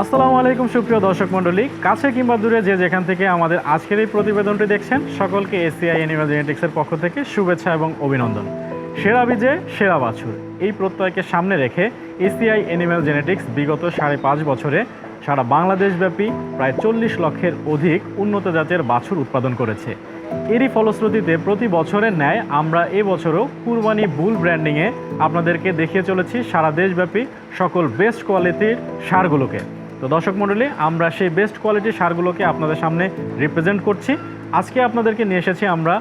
আসসালামু আলাইকুম, সুপ্রিয় দর্শক মণ্ডলী। কাছে কিংবা দূরে যে যেখান থেকে আমাদের আজকের এই প্রতিবেদনটি দেখছেন, সকলকে এসিআই অ্যানিমাল জেনেটিক্সের পক্ষ থেকে শুভেচ্ছা এবং অভিনন্দন। সেরা বীজে, সেরা বাছুর। এই প্রত্যয়কে সামনে রেখে এসিআই অ্যানিমাল জেনেটিক্স বিগত সাড়ে পাঁচ বছরে সারা বাংলাদেশব্যাপী প্রায় চল্লিশ লক্ষের অধিক উন্নত জাতের বাছুর উৎপাদন করেছে। এরই ফলশ্রুতিতে প্রতি বছরের ন্যায় আমরা এবছরও কুরবানি বুল ব্র্যান্ডিংয়ে আপনাদেরকে দেখিয়ে চলেছি সারা দেশব্যাপী সকল বেস্ট কোয়ালিটির সারগুলোকে। তো দর্শক মণ্ডলী, আমরা সেই বেস্ট কোয়ালিটির সারগুলোকে আপনাদের সামনে রিপ্রেজেন্ট করছি। আজকে আপনাদেরকে নিয়ে এসেছি আমরা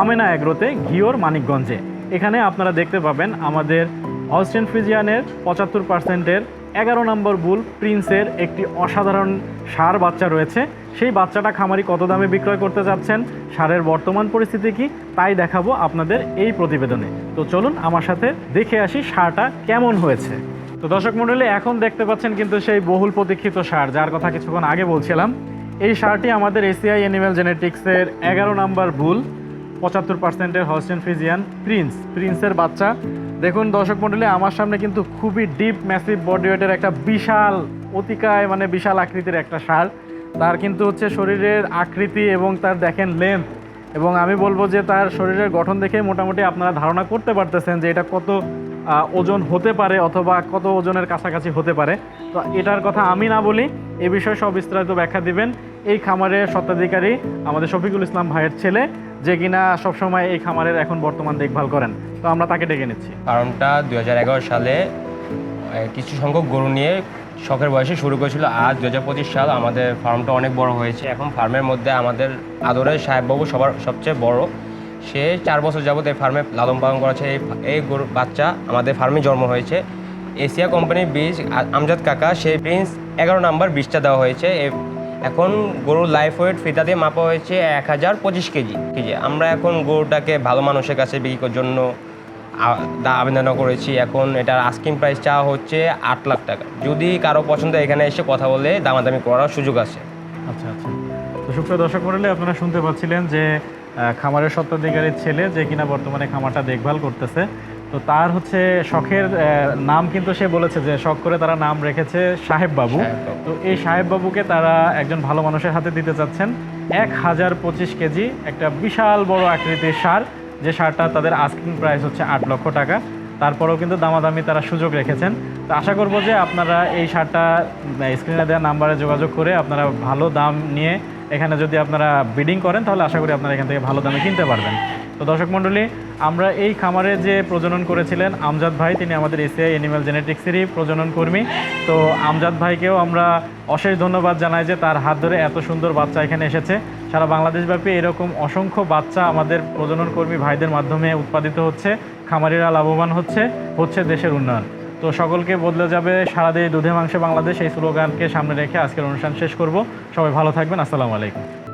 আমেনা এগ্রোতে ঘিওর মানিকগঞ্জে। এখানে আপনারা দেখতে পাবেন আমাদের অস্টেন ফিজিয়ানের পঁচাত্তর পার্সেন্টের এগারো নম্বর বুল প্রিন্সের একটি অসাধারণ সার বাচ্চা রয়েছে। সেই বাচ্চাটা খামারি কত দামে বিক্রয় করতে যাচ্ছেন, সারের বর্তমান পরিস্থিতি কি, তাই দেখাবো আপনাদের এই প্রতিবেদনে। তো চলুন আমার সাথে দেখে আসি সারটা কেমন হয়েছে। তো দর্শক মণ্ডলী, এখন দেখতে পাচ্ছেন কিন্তু সেই বহুল প্রতীক্ষিত সার, যার কথা কিছুক্ষণ আগে বলছিলাম। এই সারটি আমাদের এসিআই অ্যানিম্যাল জেনেটিক্সের এগারো নাম্বার বুল পঁচাত্তর পার্সেন্টের হলস্টেন ফিজিয়ান প্রিন্স প্রিন্সের বাচ্চা। দেখুন দর্শক মণ্ডলী, আমার সামনে কিন্তু খুবই ডিপ ম্যাসিভ বডি ওয়েটের একটা বিশাল, অতিকায় মানে বিশাল আকৃতির একটা সার। তার কিন্তু হচ্ছে শরীরের আকৃতি এবং তার দেখেন লেন্থ এবং আমি বলব যে তার শরীরের গঠন দেখে মোটামুটি আপনারা ধারণা করতে পারতেছেন যে এটা কত ওজন হতে পারে অথবা কত ওজনের কাছাকাছি হতে পারে। তো এটার কথা আমি না বলি, এ বিষয়ে সব বিস্তারিত ব্যাখ্যা দিবেন। এই খামারের স্বত্বাধিকারী আমাদের শফিকুল ইসলাম ভাইয়ের ছেলে, যে কিনা সবসময় এই খামারের এখন বর্তমান দেখভাল করেন। তো আমরা তাকে ডেকে নিচ্ছি। কারণটা দু হাজার এগারো সালে কিছু সংখ্যক গরু নিয়ে শখের বয়সে শুরু করেছিল। আজ দু সাল আমাদের ফার্মটা অনেক বড় হয়েছে। এখন ফার্মের মধ্যে আমাদের আদরের সাহেববাবু সবার সবচেয়ে বড়। সে চার বছর যাবত এই ফার্মে লালন পালন করেছে। এই এই গরু, বাচ্চা আমাদের ফার্মে জন্ম হয়েছে। এশিয়া কোম্পানির বীজ আমজাদ কাকা সেই প্রিন্স এগারো নাম্বার বীজটা দেওয়া হয়েছে। এখন গরুর লাইফ ওয়েট ফিতা দিয়ে মাপা হয়েছে এক হাজার পঁচিশ কেজি কেজি। আমরা এখন গরুটাকে ভালো মানুষের কাছে বিক্রি করার জন্য আ- দা- আবেদন করেছি। এখন এটার আস্কিং প্রাইস চাওয়া হচ্ছে আট লাখ টাকা। যদি কারও পছন্দ এখানে এসে কথা বলে দামাদামি করার সুযোগ আছে। আচ্ছা আচ্ছা। তো সুপ্রিয় দর্শক মণ্ডলী, আপনারা শুনতে পাচ্ছিলেন যে খামারের স্বত্বাধিকারীর ছেলে যে কিনা বর্তমানে খামারটা দেখভাল করতেছে। তো তার হচ্ছে শখের নাম কিন্তু সে বলেছে যে শখ করে তারা নাম রেখেছে সাহেব বাবু। তো এই সাহেব বাবুকে তারা একজন ভালো মানুষের হাতে দিতে চাচ্ছেন। এক হাজার পঁচিশ কেজি একটা বিশাল বড় আকৃতির সার। যে সারটা তাদের আস্কিং প্রাইস হচ্ছে আট লক্ষ টাকা। তারপরেও কিন্তু দামাদামি তারা সুযোগ রেখেছেন। তো আশা করব যে আপনারা এই সারটা স্ক্রিনে দেওয়া নাম্বারে যোগাযোগ করে আপনারা ভালো দাম নিয়ে এখানে যদি আপনারা বিডিং করেন, তাহলে আশা করি আপনারা এখান থেকে ভালো দামে কিনতে পারবেন। তো দর্শক মণ্ডলী, আমরা এই খামারে যে প্রজনন করেছিলেন আমজাদ ভাই, তিনি আমাদের এসিআই অ্যানিম্যাল জেনেটিক্সেরই প্রজনন কর্মী। তো আমজাদ ভাইকেও আমরা অশেষ ধন্যবাদ জানাই যে তার হাত ধরে এত সুন্দর বাচ্চা এখানে এসেছে। সারা বাংলাদেশব্যাপী এরকম অসংখ্য বাচ্চা আমাদের প্রজনন কর্মী ভাইদের মাধ্যমে উৎপাদিত হচ্ছে, খামারিরা লাভবান হচ্ছে হচ্ছে দেশের উন্নয়ন। তো সকলকে বদলে যাবে সারা দেশ দুধে মাংসে বাংলাদেশ, এই স্লোগানকে সামনে রেখে আজকের অনুষ্ঠান শেষ করব। সবাই ভালো থাকবেন, আসসালামু আলাইকুম।